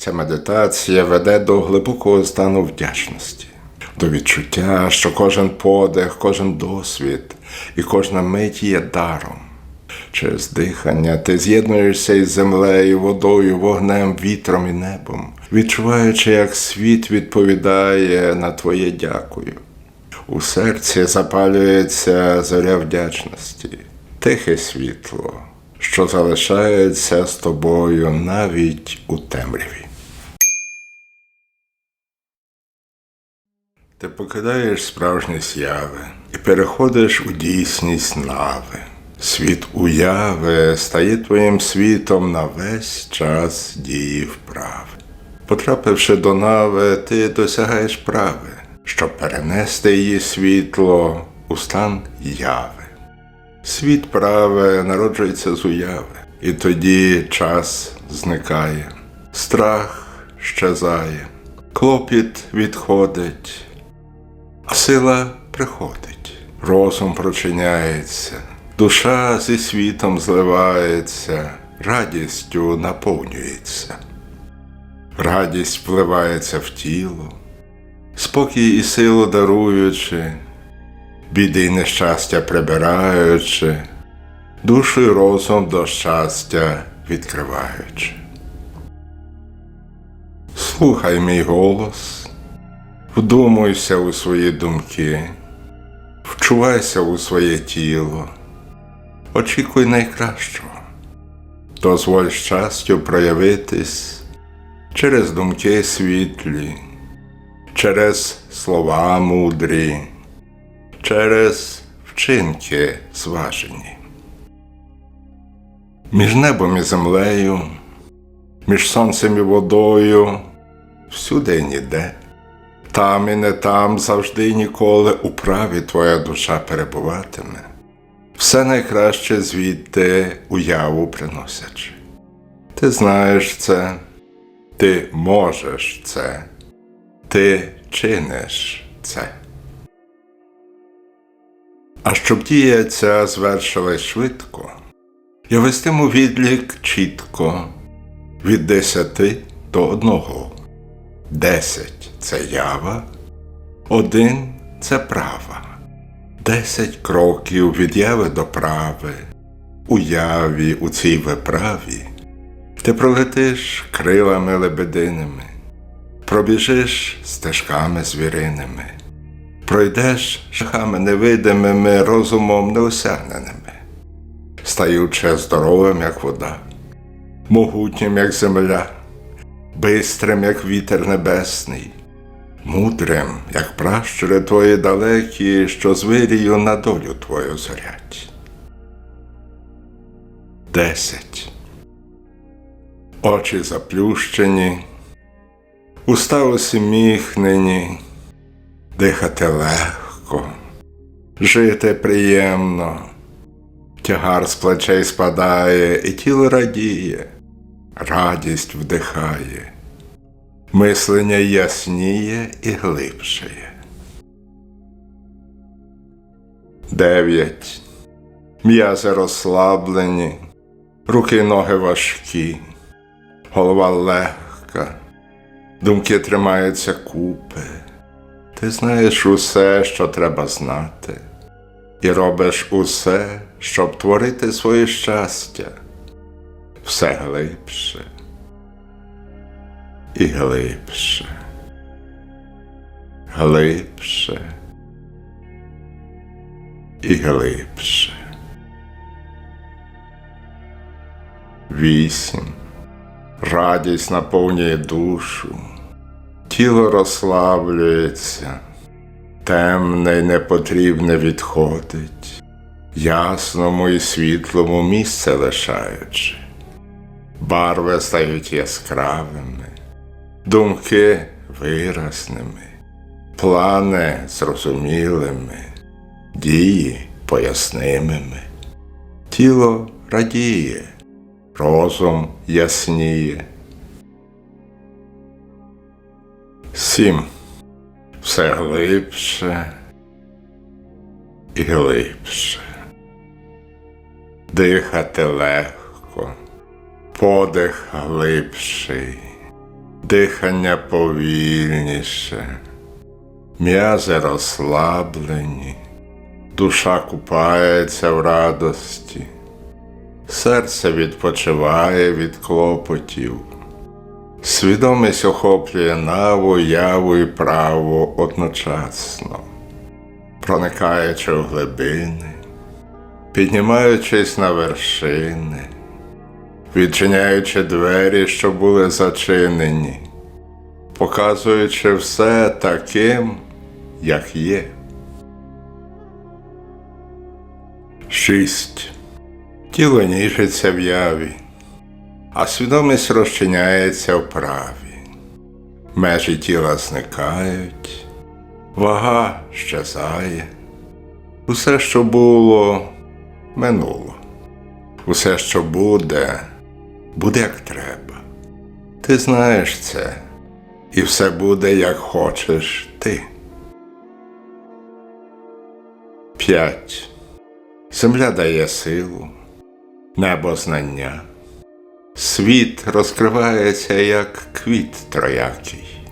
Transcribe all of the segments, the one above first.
Ця медитація веде до глибокого стану вдячності, до відчуття, що кожен подих, кожен досвід і кожна мить є даром. Через дихання ти з'єднуєшся із землею, водою, вогнем, вітром і небом, відчуваючи, як світ відповідає на твоє дякую. У серці запалюється зоря вдячності, тихе світло, що залишається з тобою навіть у темряві. Ти покидаєш справжні сяви і переходиш у дійсність нави. Світ уяви стає твоїм світом на весь час дії вправи. Потрапивши до нави, ти досягаєш прави, щоб перенести її світло у стан яви. Світ праве народжується з уяви, і тоді час зникає, страх щезає, клопіт відходить, а сила приходить, розум прочиняється, душа зі світом зливається, радістю наповнюється. Радість впливається в тіло, спокій і силу даруючи, біди й нещастя прибираючи, душу й розум до щастя відкриваючи. Слухай мій голос, вдумуйся у свої думки, вчувайся у своє тіло, очікуй найкращого, дозволь щастю проявитись через думки світлі, через слова мудрі, через вчинки зважені. Між небом і землею, між сонцем і водою, всюди і ніде, там і не там завжди і ніколи у праві твоя душа перебуватиме, все найкраще звідти уяву приносячи. Ти знаєш це, ти можеш це, ти чиниш це. А щоб дія ця звершилась швидко, я вестиму відлік чітко від десяти до одного. Десять це ява, один це права, десять кроків від яви до прави, уяві у цій виправі. Ти пролетиш крилами лебединими, пробіжиш стежками звіриними, пройдеш шляхами невидимими, розумом неосягненими, стаючи здоровим, як вода, могутнім, як земля, бистрим, як вітер небесний, мудрим, як пращури твої далекі, що з вирію на долю твою зорять. Десять. Очі заплющені, уста усміхнені, дихати легко, жити приємно, тягар з плечей спадає, і тіло радіє, радість вдихає, мислення ясніє і глибшає. Дев'ять. М'язи розслаблені, руки ноги важкі, голова легка, думки тримаються купи. Ти знаєш усе, що треба знати, і робиш усе, щоб творити своє щастя, все глибше і глибше, глибше і глибше. Вісім. Радість наповнює душу, тіло розслаблюється, темне й непотрібне відходить, ясному і світлому місце лишаючи. Барви стають яскравими, думки виразними, плани зрозумілими, дії пояснимими. Тіло радіє розум ясніє. Сім. Все глибше і глибше. Дихати легко, подих глибший, дихання повільніше, м'язи розслаблені, душа купається в радості, серце відпочиває від клопотів. Свідомість охоплює наву, яву і праву одночасно, проникаючи в глибини, піднімаючись на вершини, відчиняючи двері, що були зачинені, показуючи все таким, як є. Шість. Тіло ніжиться в яві а свідомість розчиняється в праві. Межі тіла зникають, вага щезає. Усе, що було, минуло. Усе, що буде, буде як треба. Ти знаєш це, і все буде, як хочеш ти. П'ять. Земля дає силу, небо знання. Світ розкривається, як квіт троякий,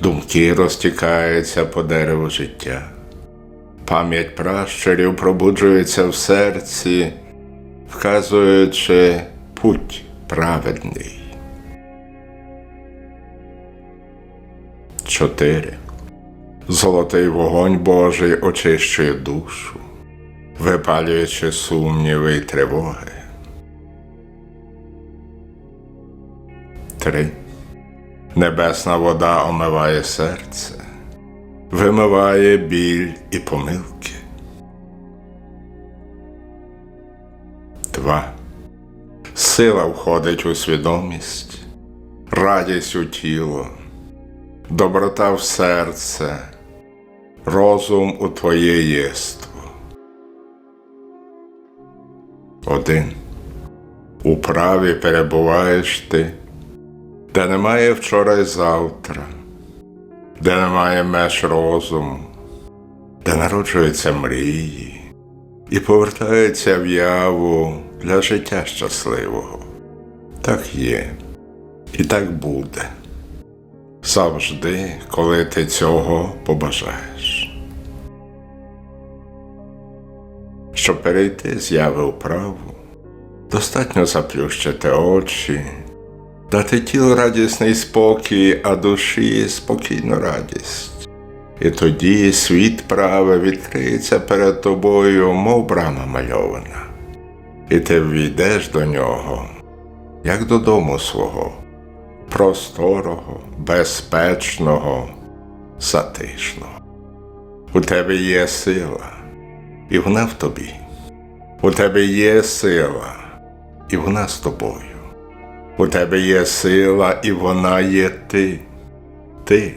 думки розтікаються по дереву життя, пам'ять пращурів пробуджується в серці, вказуючи путь праведний. Чотири. Золотий вогонь Божий очищує душу, випалюючи сумніви й тривоги. Три. Небесна вода омиває серце, вимиває біль і помилки. Два. Сила входить у свідомість, радість у тіло, доброта в серце, розум у твоє єство. Один. У праві перебуваєш ти де немає вчора і завтра, де немає меж розуму, де народжуються мрії і повертаються в яву для життя щасливого. Так є, і так буде. Завжди, коли ти цього побажаєш. Щоб перейти з яви у праву, достатньо заплющити очі дати тілу радісний спокій, а душі спокійну радість. І тоді світ праве відкриється перед тобою, мов брама мальована, і ти ввійдеш до нього, як додому свого, просторого, безпечного, затишного. У тебе є сила, і вона в тобі. У тебе є сила, і вона з тобою. У тебе є сила, і вона є ти. Ти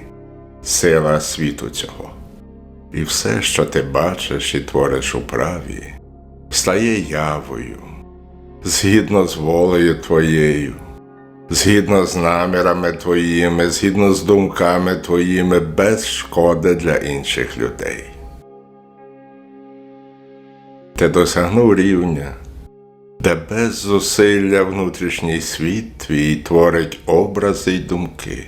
сила світу цього. І все, що ти бачиш і твориш у праві, стає явою, згідно з волею твоєю, згідно з намірами твоїми, згідно з думками твоїми, без шкоди для інших людей. Ти досягнув рівня де без зусилля внутрішній світ твій творить образи й думки.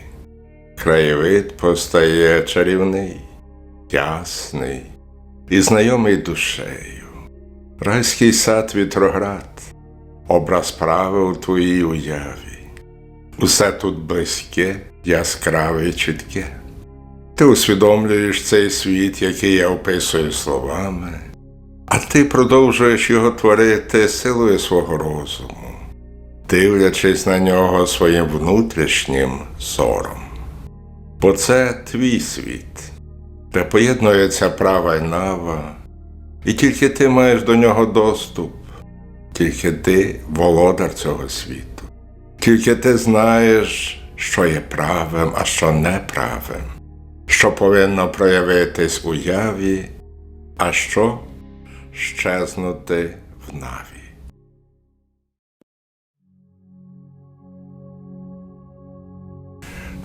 Краєвид постає чарівний, ясний і знайомий душею. Райський сад вітроград, образ прави у твоїй уяві. Усе тут близьке, яскраве і чітке. Ти усвідомлюєш цей світ, який я описую словами. А ти продовжуєш його творити силою свого розуму, дивлячись на нього своїм внутрішнім зором. Бо це твій світ, де поєднується права й нава, і тільки ти маєш до нього доступ, тільки ти володар цього світу, тільки ти знаєш, що є правим, а що неправим, що повинно проявитись у яві, а що щезнути в наві.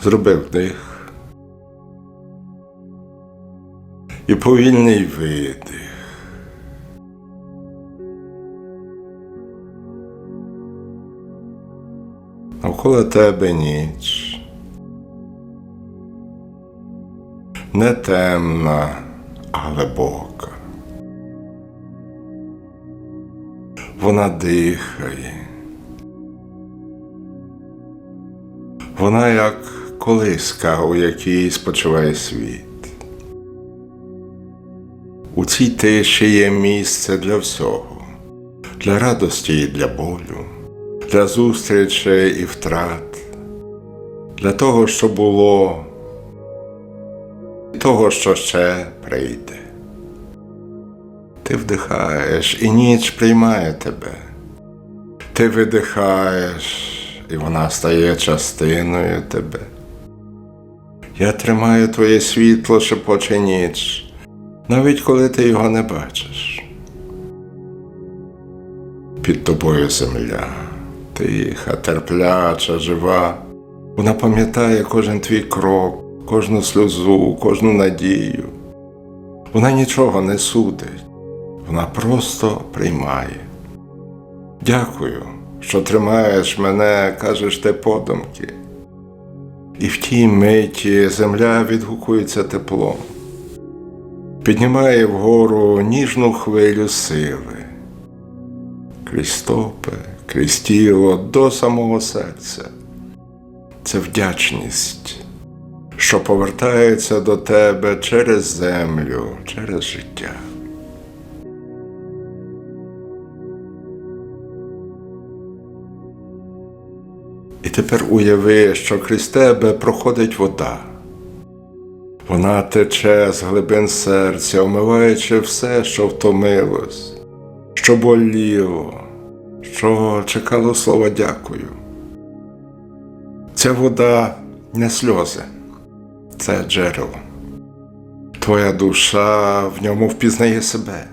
Зробив вдих і повільний видих. Навколо тебе ніч, не темна, а глибока. Вона дихає. Вона як колиска, у якій спочиває світ. У цій тиші є місце для всього, для радості і для болю, для зустрічей і втрат, для того, що було, і того, що ще прийде. Ти вдихаєш, і ніч приймає тебе. Ти видихаєш, і вона стає частиною тебе. Я тримаю твоє світло, шепоче ніч, навіть коли ти його не бачиш. Під тобою земля, тиха, терпляча, жива. Вона пам'ятає кожен твій крок, кожну сльозу, кожну надію. Вона нічого не судить, вона просто приймає. Дякую, що тримаєш мене, кажеш ти подумки. І в тій миті земля відгукується теплом, піднімає вгору ніжну хвилю сили, крізь крізь тіло до самого серця. Це вдячність, що повертається до тебе через землю, через життя. І тепер уяви, що крізь тебе проходить вода. Вона тече з глибин серця, омиваючи все, що втомилось, що боліло, що чекало слова дякую. Ця вода не сльози, це джерело. Твоя душа в ньому впізнає себе.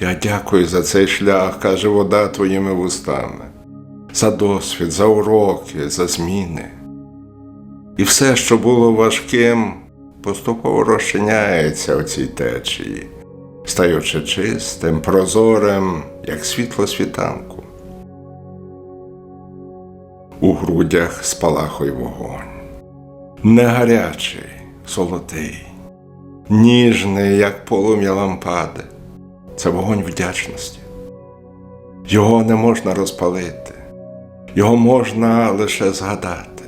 Я дякую за цей шлях, каже вода твоїми вустами за досвід, за уроки, за зміни. І все, що було важким, поступово розчиняється у цій течії, стаючи чистим, прозорим, як світло світанку. У грудях спалахує вогонь, не гарячий, золотий, ніжний, як полум'я лампади. Це вогонь вдячності. Його не можна розпалити. Його можна лише згадати.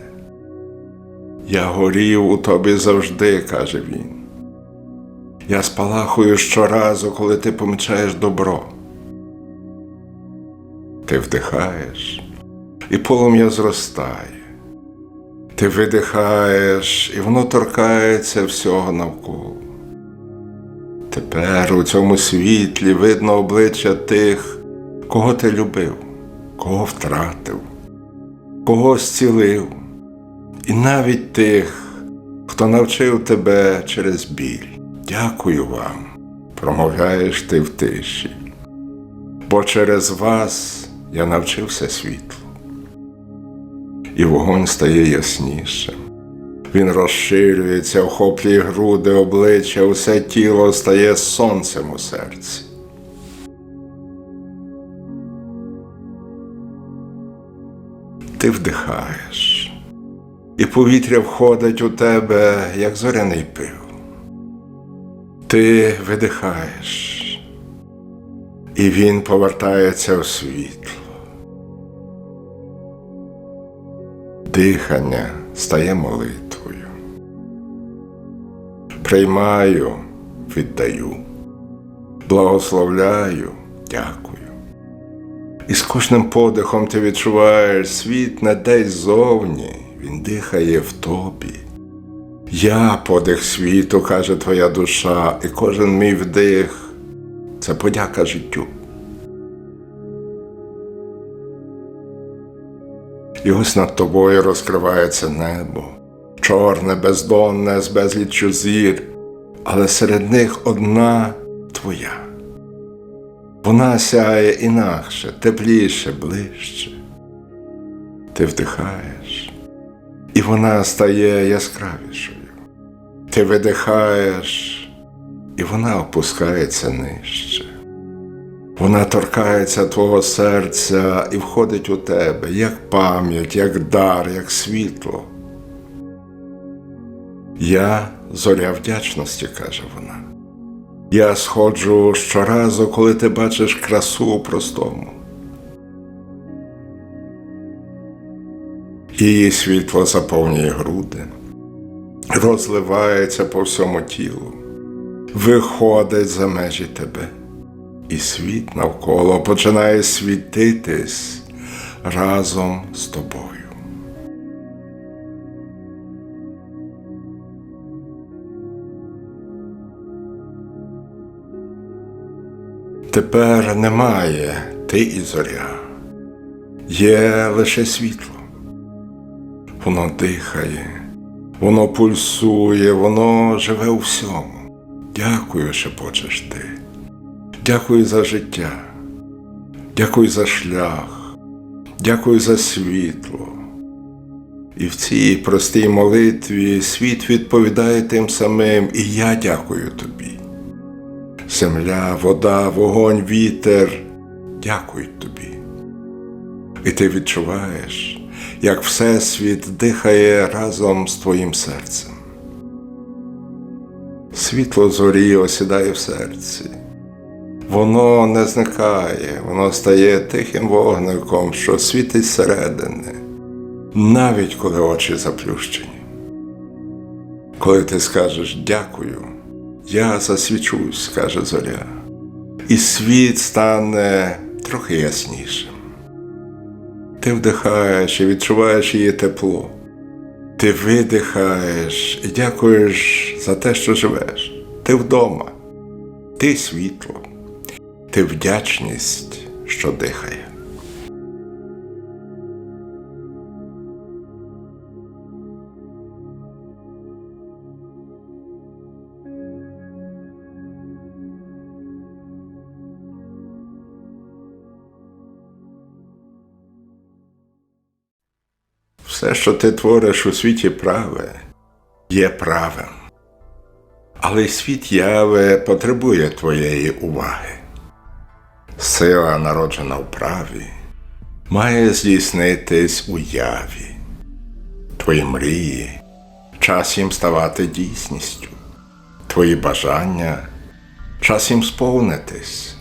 Я горів у тобі завжди, каже він. Я спалахую щоразу, коли ти помічаєш добро. Ти вдихаєш, і полум'я зростає. Ти видихаєш, і воно торкається всього навколо. Тепер у цьому світлі видно обличчя тих, кого ти любив, кого втратив кого зцілив, і навіть тих, хто навчив тебе через біль. Дякую вам, промовляєш ти в тиші, бо через вас я навчився світлу. І вогонь стає яснішим. Він розширюється, охоплює груди, обличчя, усе тіло стає сонцем у серці. ти вдихаєш, і повітря входить у тебе, як зоряний пил. Ти видихаєш, і він повертається у світло. Дихання стає молитвою. Приймаю, віддаю, благословляю, дякую. І з кожним подихом ти відчуваєш світ не десь зовні, він дихає в тобі. Я подих світу, каже твоя душа, і кожен мій вдих це подяка життю. І ось над тобою розкривається небо, чорне, бездонне, з безліччю зір, але серед них одна твоя. Вона сяє інакше, тепліше, ближче. Ти вдихаєш, і вона стає яскравішою. Ти видихаєш, і вона опускається нижче. Вона торкається твого серця і входить у тебе, як пам'ять, як дар, як світло. Я зоря вдячності, каже вона. Я сходжу щоразу, коли ти бачиш красу у простому. Її світло заповнює груди, розливається по всьому тілу, виходить за межі тебе, і світ навколо починає світитись разом з тобою. Тепер немає ти і зоря, є лише світло. Воно дихає, воно пульсує, воно живе у всьому. Дякую, шепочеш ти. Дякую за життя. Дякую за шлях. Дякую за світло. І в цій простій молитві світ відповідає тим самим, і я дякую тобі. Земля, вода, вогонь, вітер дякують тобі. І ти відчуваєш, як Всесвіт дихає разом з твоїм серцем. Світло зорі осідає в серці. Воно не зникає, воно стає тихим вогником, що світить зсередини, навіть коли очі заплющені. Коли ти скажеш дякую, я засвічусь, каже зоря, і світ стане трохи яснішим. Ти вдихаєш і відчуваєш її тепло. Ти видихаєш і дякуєш за те, що живеш. Ти вдома, ти світло, ти вдячність, що дихає. Все, що ти твориш у світі праве, є правим. Але світ яви потребує твоєї уваги. Сила, народжена в праві, має здійснитись у яві. Твої мрії, час їм ставати дійсністю, твої бажання, час їм сповнитись.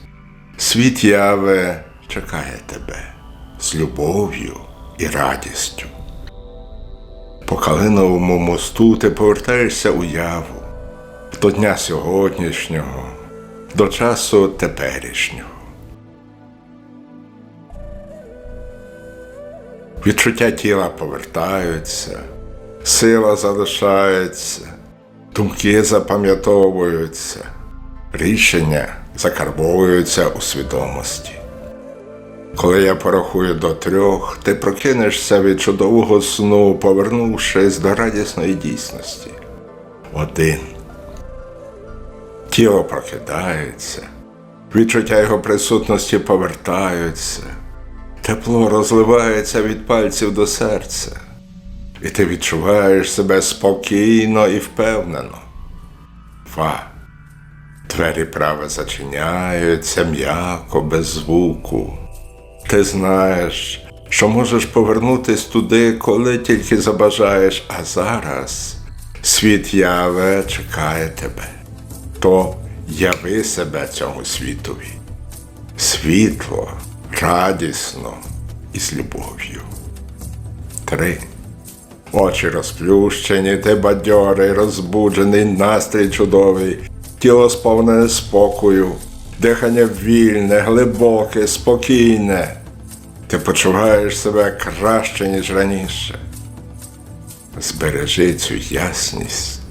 Світ яви чекає тебе з любов'ю і радістю. По Калиновому мосту ти повертаєшся у яву до дня сьогоднішнього, до часу теперішнього. Відчуття тіла повертаються, сила залишається, думки запам'ятовуються, рішення закарбовуються у свідомості. Коли я порахую до трьох, ти прокинешся від чудового сну, повернувшись до радісної дійсності. Один. Тіло прокидається, відчуття його присутності повертаються, тепло розливається від пальців до серця, і ти відчуваєш себе спокійно і впевнено. Два. Двері праве зачиняються м'яко, без звуку. Ти знаєш, що можеш повернутись туди, коли тільки забажаєш, а зараз світ яве чекає тебе. То яви себе цьому світові. Світло, радісно і з любов'ю. Три. Очі розплющені, ти бадьорий, розбуджений, настрій чудовий, тіло сповнене спокою, дихання вільне, глибоке, спокійне. Ти почуваєш себе краще, ніж раніше. Збережи цю ясність,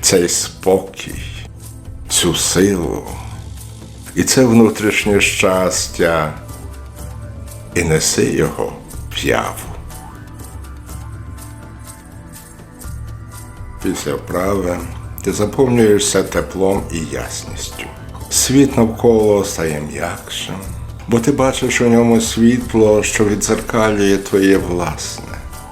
цей спокій, цю силу і це внутрішнє щастя, і неси його в яву. Після вправи ти заповнюєшся теплом і ясністю. Світ навколо стає м'якшим, бо ти бачиш у ньому світло, що відзеркалює твоє власне.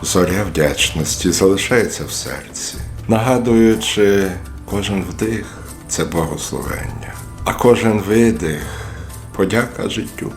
Зоря вдячності залишається в серці, нагадуючи, кожен вдих це благословення, а кожен видих подяка життю.